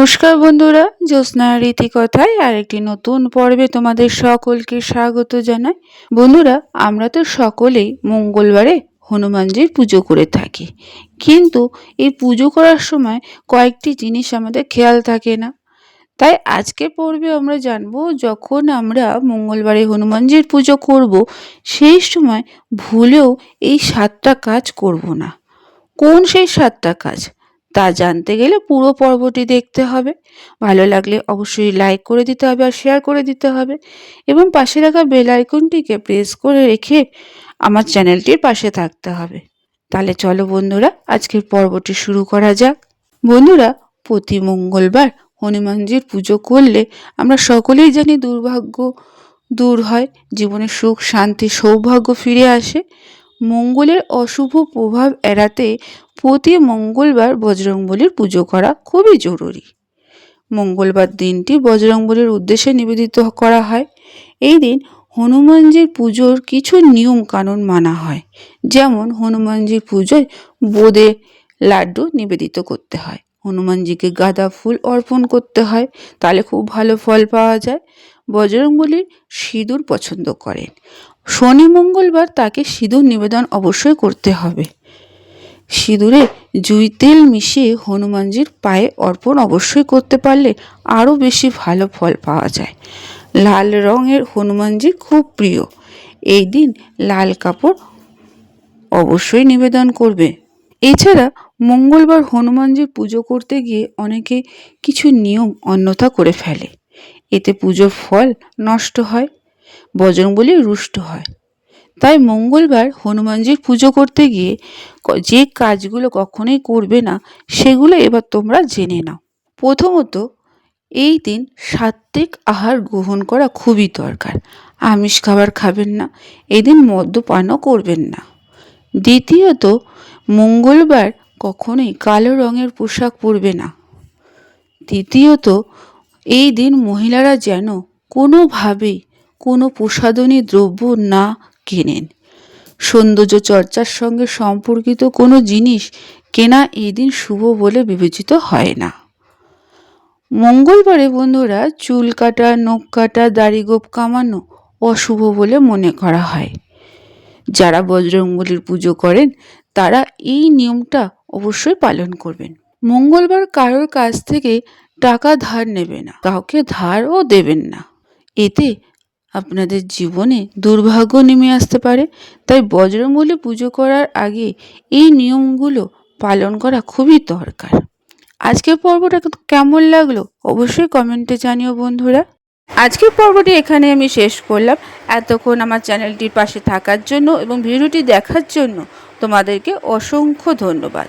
নমস্কার বন্ধুরা, জ্যোৎস্না রীতি কথায় আরেকটি নতুন পর্বে তোমাদের সকলকে স্বাগত জানাই। বন্ধুরা, আমরা তো সকলেই মঙ্গলবারে হনুমানজির পুজো করে থাকি। কিন্তু এই পুজো করার সময় কয়েকটি জিনিস আমাদের খেয়াল থাকে না। তাই আজকে পর্বে আমরা জানব, যখন আমরা মঙ্গলবারে হনুমানজির পুজো করব, সেই সময় ভুলেও এই সাতটা কাজ করব না। কোন সেই সাতটা কাজ? তা জানতে গেলে পুরো পর্বটি দেখতে হবে। ভালো লাগলে অবশ্যই লাইক করে দিতে হবে আর শেয়ার করে দিতে হবে। এবং পাশে রাখা বেল আইকনটিকে প্রেস করে রেখে আমার চ্যানেলটির পাশে থাকতে হবে। তাহলে চলো বন্ধুরা, আজকের পর্বটি শুরু করা যাক। বন্ধুরা, প্রতি মঙ্গলবার হনুমানজির পুজো করলে আমরা সকলেই জানি দুর্ভাগ্য দূর হয়, জীবনে সুখ, শান্তি, সৌভাগ্য ফিরে আসে। মঙ্গলের অশুভ প্রভাব এড়াতে প্রতি মঙ্গলবার বজরংবলির পুজো করা খুবই জরুরি। মঙ্গলবার দিনটি বজরংবলির উদ্দেশ্যে নিবেদিত করা হয়। এই দিন হনুমানজির পুজোর কিছু নিয়ম কানুন মানা হয়। যেমন হনুমানজির পুজোয় বোঁদে লাড্ডু নিবেদিত করতে হয়। হনুমানজিকে গাঁদা ফুল অর্পণ করতে হয়, তাহলে খুব ভালো ফল পাওয়া যায়। বজরংবলী সিঁদুর পছন্দ করেন। শনি মঙ্গলবার তাকে সিঁদুর নিবেদন অবশ্যই করতে হবে। সিঁদুরে জুই তেল মিশিয়ে হনুমানজির পায়ে অর্পণ অবশ্যই করতে পারলে আরও বেশি ভালো ফল পাওয়া যায়। লাল রঙের হনুমানজি খুব প্রিয়। এই দিন লাল কাপড় অবশ্যই নিবেদন করবে। এছাড়া মঙ্গলবার হনুমানজির পুজো করতে গিয়ে অনেকে কিছু নিয়ম অন্যথা করে ফেলে। এতে পুজোর ফল নষ্ট হয়। বজরংবলী রুষ্ট হয়। তাই মঙ্গলবার হনুমানজির পুজো করতে গিয়ে যে কাজগুলো কখনোই করবে না, সেগুলো এবার তোমরা জেনে নাও। প্রথমত, এই দিন সাত্ত্বিক আহার গ্রহণ করা খুবই দরকার। আমিষ খাবার খাবেন না এই দিন মদ্যপানও করবেন না। দ্বিতীয়ত, মঙ্গলবার কখনোই কালো রঙের পোশাক পরবে না। তৃতীয়ত, এই দিন মহিলারা যেন কোনোভাবেই কোনো প্রসাধনী দ্রব্য না কেনেন। সৌন্দর্য চর্চার সঙ্গে সম্পর্কিত কোনো জিনিস কেনা এই দিন শুভ বলে বিবেচিত হয় না। মঙ্গলবারে বন্ধুরা চুল কাটা, নখ কাটা, দাড়ি গোপ কামানো অশুভ বলে মনে করা হয়। যারা বজরংবলির পুজো করেন, তারা এই নিয়মটা অবশ্যই পালন করবেন। মঙ্গলবার কারোর কাছ থেকে টাকা ধার নেবে না, কাউকে ধারও দেবেন না। এতে আপনাদের জীবনে দুর্ভাগ্য নেমে আসতে পারে। তাই বজ্রমূল্যে পুজো করার আগে এই নিয়মগুলো পালন করা খুবই দরকার। আজকের পর্বটা কেমন লাগল অবশ্যই কমেন্টে জানিও বন্ধুরা। আজকের পর্বটি এখানে আমি শেষ করলাম। এতক্ষণ আমার চ্যানেলটির পাশে থাকার জন্য এবং ভিডিওটি দেখার জন্য তোমাদেরকে অসংখ্য ধন্যবাদ।